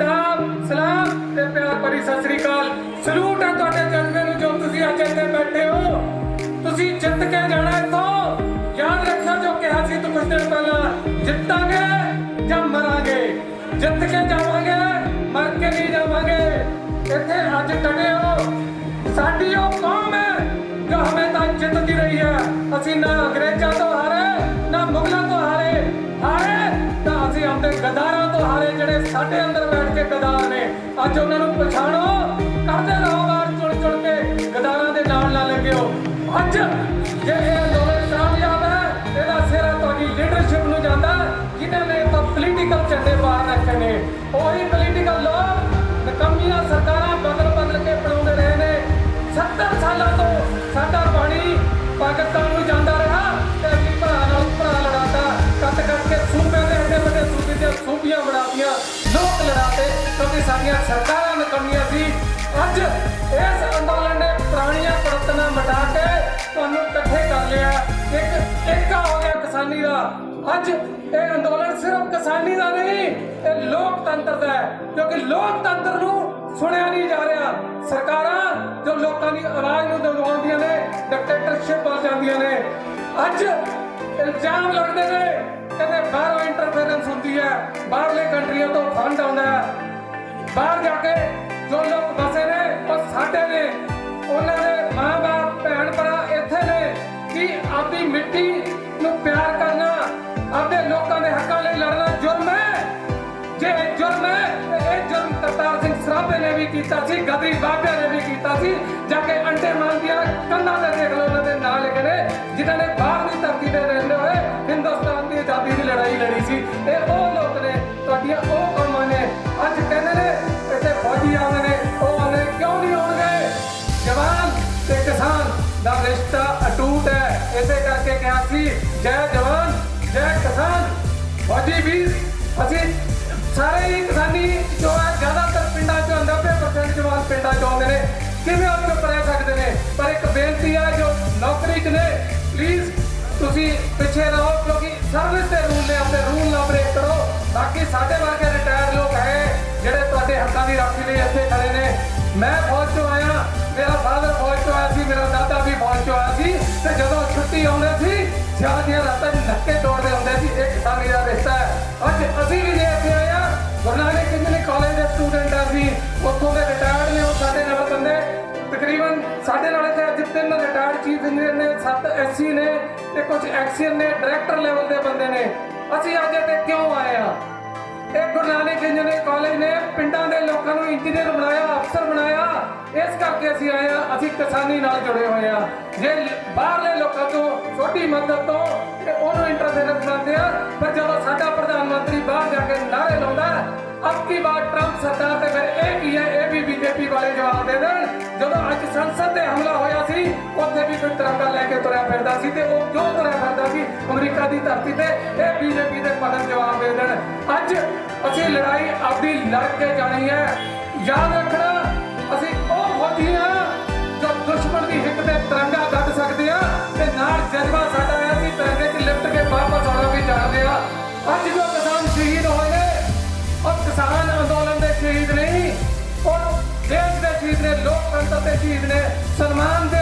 ਆਦਾਬ ਸਲਾਮ ਤੇ ਪਿਆਰ ਭਰੀ ਸਤਿ ਸ੍ਰੀ ਅਕਾਲ। ਸਲੂਟ ਹੈ ਤੁਹਾਡੇ ਜਜ਼ਬੇ ਨੂੰ ਜੋ ਤੁਸੀਂ ਅੱਜ ਇੱਥੇ ਬੈਠੇ ਹੋ। ਤੁਸੀਂ ਜਿੱਤ ਕੇ ਜਾਣਾ ਇੱਥੋਂ। ਯਾਦ ਰੱਖਿਓ ਜੋ ਕਿਹਾ ਸੀ ਤੂੰ ਕੁਝ ਦਿਨ ਪਹਿਲਾਂ, ਜਿੱਤਾਂਗੇ ਜਾਂ ਮਰਾਂਗੇ? ਜਿੱਤ ਕੇ ਜਾਵਾਂਗੇ, ਮਰ ਕੇ ਨਹੀਂ ਜਾਵਾਂਗੇ? ਇੱਥੇ ਅੱਜ ਟੜੇ ਹੋ। ਸਾਡੀ ਉਹ ਕੌਮ ਹੈ ਜੋ ਹਮੇਸ਼ਾ ਜਿੱਤਦੀ ਰਹੀ ਹੈ। ਅਸੀਂ ਨਾ ਅੰਗਰੇਜ਼ਾਂ ਤੋਂ ਹਾਰੇ, ਨਾ ਮੁਗਲਾਂ ਤੋਂ ਹਾਰੇ। ਹਾਰੇ ਤਾਂ ਅਸੀਂ ਆਪਣੇ ਗਦਾਰਾਂ ਤੋਂ ਜਿਹੜੇ ਸਾਡੇ ਅੰਦਰ ਬੈਠ ਕੇ ਗਦਾਰ ਨੇ, ਅੱਜ ਉਹਨਾਂ ਨੂੰ ਪਛਾਣੋ। ਕਰਦੇ ਰਹੋ ਵਾਰ ਚੁਣ ਚੁਣ ਕੇ, ਗਦਾਰਾਂ ਦੇ ਨਾਲ ਨਾ ਲੱਗਿਓ। ਅੱਜ ਜੇ ਇਹ ਅੰਦੋਲਨ ਕਾਮਯਾਬ ਹੈ, ਇਹਦਾ ਸਿਰ ਤੁਹਾਡੀ ਲੀਡਰਸ਼ਿਪ ਨੂੰ ਜਾਂਦਾ ਜਿਨ੍ਹਾਂ ਨੇ ਤਾਂ ਪੋਲੀਟੀਕਲ ਝੰਡੇ ਬਾਹਰ ਰੱਖੇ ਨੇ। ਉਹੀ ਪੋਲੀਟੀਕਲ ਲੋਕ ਅੱਜ ਇਸ ਅੰਦੋਲਨ ਨੇ ਪੁਰਾਣੀਆਂ ਕੁੜਤਨਾਂ ਮਿਟਾ ਕੇ ਤੁਹਾਨੂੰ ਇਕੱਠੇ ਕਰ ਲਿਆ। ਇੱਕ ਏਕਾ ਹੋ ਗਿਆ ਕਿਸਾਨੀ ਦਾ। ਅੱਜ ਇਹ ਅੰਦੋਲਨ ਸਿਰਫ ਕਿਸਾਨੀ ਦਾ ਨਹੀਂ, ਇਹ ਲੋਕਤੰਤਰ ਦਾ ਹੈ। ਕਿਉਂਕਿ ਲੋਕਤੰਤਰ ਨੂੰ ਸੁਣਿਆ ਨਹੀਂ ਜਾ ਰਿਹਾ। ਸਰਕਾਰਾਂ ਜੋ ਲੋਕਾਂ ਦੀ ਆਵਾਜ਼ ਨੂੰ ਦਬਾਉਂਦੀਆਂ ਨੇ ਡਿਕਟੇਟਰਸ਼ਿਪ ਵੱਲ ਜਾਂਦੀਆਂ ਨੇ। ਅੱਜ ਇਲਜ਼ਾਮ ਲੱਗਦੇ ਨੇ, ਕਹਿੰਦੇ ਬਾਹਰੋਂ ਇੰਟਰਫੇਰੈਂਸ ਹੁੰਦੀ ਹੈ। ਬਾਹਰਲੇ ਕੰਟਰੀਆਂ ਤੋਂ ਫੰਡ ਆਉਂਦਾ ਹੈ। ਬਾਹਰ ਜਾ ਕੇ ਜੋ ਲੋਕ ਵਸੇ ਨੇ ਸਾਡੇ ਨੇ, ਉਹਨਾਂ ਦੇ ਮਾਂ-ਬਾਪ ਭੈਣ ਭਰਾ ਇੱਥੇ ਨੇ ਕਿ ਆਪਣੀ ਮਿੱਟੀ ਨੂੰ ਪਿਆਰ ਕਰਨਾ ਆਪਣੇ ਲੋਕਾਂ ਦੇ ਹੱਕਾਂ ਲਈ ਲੜਨਾ ਜੁਰਮ ਹੈ। ਜੇ ਇਹ ਜੁਰਮ ਹੈ, ਤੇ ਇਹ ਜੁਰਮ ਕਰਤਾਰ ਸਿੰਘ ਸਰਾਭੇ ਨੇ ਵੀ ਕੀਤਾ ਸੀ ਗਦਰੀ ਬਾਬਿਆਂ ਨੇ ਵੀ ਕੀਤਾ ਸੀ, ਜਾ ਕੇ ਅੰਡੇ ਮੰਗਦੀਆਂ ਕੰਨਾਂ ਕਿਹਾ ਸੀ ਜੈ ਜਵਾਨ, ਜੈ ਕਿਸਾਨ। ਫੌਜੀ ਵੀਰ, ਅਸੀਂ ਸਾਰੇ ਹੀ ਕਿਸਾਨੀ ਜੋ ਹੈ, ਜ਼ਿਆਦਾਤਰ ਪਿੰਡਾਂ 'ਚ 90% ਜਵਾਨ ਪਿੰਡਾਂ 'ਚ ਆਉਂਦੇ ਨੇ। ਕਿਵੇਂ ਉਹ ਚੁੱਪ ਰਹਿ ਸਕਦੇ ਨੇ? ਪਰ ਇੱਕ ਬੇਨਤੀ ਹੈ, ਜੋ ਨੌਕਰੀ 'ਚ ਨੇ ਪਲੀਜ਼ ਤੁਸੀਂ ਪਿੱਛੇ ਰਹੋ ਕਿਉਂਕਿ ਸਰਵਿਸ ਦੇ ਰੂਲ ਨੇ ਆਪਣੇ ਰੂਲ ਨਾ ਬ੍ਰੇਕ ਕਰੋ। ਕਿ ਸਾਡੇ ਵਰਗੇ ਰਿਟਾਇਰ ਲੋਕ ਹੈ, ਜਿਹੜੇ ਤੁਹਾਡੇ ਹੱਕਾਂ ਦੀ ਰਾਖੀ ਲਈ ਇੱਥੇ ਖੜੇ ਨੇ। ਮੈਂ ਫੌਜ ਤੋਂ ਆਇਆ, ਮੇਰਾ ਫਾਦਰ ਫੌਜ ਤੋਂ ਆਇਆ ਸੀ, ਮੇਰਾ ਦਾਦਾ ਵੀ ਫੌਜ ਤੋਂ ਆਇਆ ਸੀ। ਤੇ ਜਦੋਂ ਛੁੱਟੀ ਆਉਂਦੇ ਸੀ, ਸਿਆਲ ਦੀਆਂ ਰਾਤਾਂ 'ਚ ਨੱਕੇ ਤੋੜਦੇ ਹੁੰਦੇ ਸੀ, ਇਹ ਕਿਸਾਨੀ ਦਾ ਰਿਸ਼ਤਾ ਹੈ। ਅੱਜ ਅਸੀਂ ਵੀ ਜੇ ਇੱਥੇ ਆਏ ਹਾਂ, ਗੁਰੂ ਨਾਨਕ ਇੰਜੀਨੀਅਰਿੰਗ ਕਾਲਜ ਦੇ ਸਟੂਡੈਂਟ ਆ ਸੀ ਉੱਥੋਂ ਦੇ ਰਿਟਾਇਰਡ ਨੇ ਉਹ ਸਾਡੇ ਨਾਲ ਬੰਦੇ। ਤਕਰੀਬਨ ਸਾਡੇ ਨਾਲ ਇੱਥੇ ਅੱਜ ਤਿੰਨ ਰਿਟਾਇਰਡ ਚੀਫ ਇੰਜੀਨੀਅਰ ਨੇ, ਸੱਤ ਐਸਸੀ ਨੇ ਤੇ ਕੁਝ ਐਕਸੀਅਨ ਨੇ ਡਾਇਰੈਕਟਰ ਲੈਵਲ ਦੇ ਬੰਦੇ ਨੇ। ਅਸੀਂ ਅੱਜ ਇੱਥੇ ਕਿਉਂ ਆਏ ਆ ਇਹ ਗੁਰੂ ਨਾਨਕ ਇੰਜੀਨੀਅਰਿੰਗ ਕਾਲਜ ਨੇ ਪਿੰਡਾਂ ਦੇ ਲੋਕਾਂ ਨੂੰ ਇੰਜੀਨੀਅਰ ਬਣਾਇਆ, ਅਫਸਰ ਬਣਾਇਆ ਇਸ ਕਰਕੇ ਅਸੀਂ ਆਏ ਆ ਅਸੀਂ ਕਿਸਾਨੀ ਨਾਲ ਜੁੜੇ ਹੋਏ ਆ ਜੇ ਬਾਹਰਲੇ ਲੋਕਾਂ ਤੋਂ ਛੋਟੀ ਮਦਦ ਤੋਂ ਤੇ ਉਹਨੂੰ ਇੰਟਰਫੇਰੈਂਸ ਬਣਾਉਂਦੇ ਆ ਪਰ ਜਦੋਂ ਸਾਡਾ ਪ੍ਰਧਾਨ ਮੰਤਰੀ ਬਾਹਰ ਜਾ ਕੇ ਨਾਰੇ ਲਾਉਂਦਾ ਅਬ ਕੀ ਬਾਤ ਟਰੰਪ ਸਰਕਾਰ ਤੇ ਫਿਰ ਇਹ ਕੀ ਹੈ? ਇਹ ਵੀ ਬੀਜੇਪੀ ਵਾਲੇ ਜਵਾਬ ਦੇ ਦੇਣ। ਜਦੋਂ ਅੱਜ ਸੰਸਦ ਤੇ ਹਮਲਾ ਹੋਇਆ ਸੀ, ਉੱਥੇ ਵੀ ਕੋਈ ਤਿਰੰਗਾ ਲੈ ਕੇ ਤੁਰਿਆ ਫਿਰਦਾ ਸੀ ਤੇ ਉਹ ਕਿਉਂ ਤੁਰਿਆ ਫਿਰਦਾ ਸੀ? ਅਮਰੀਕਾ ਦੀ ਧਰਤੀ ਤੇ ਇਹ ਬੀਜੇਪੀ ਦੇ ਪਤਨ ਜਵਾਬ ਦੇ ਦੇਣ। ਅੱਜ ਅਸੀਂ ਲੜਾਈ ਆਪਦੀ ਲੜ ਕੇ ਜਾਣੀ ਹੈ। ਯਾਦ ਰੱਖਣਾ ਲੋਕਤੰਤਰ ਦੇ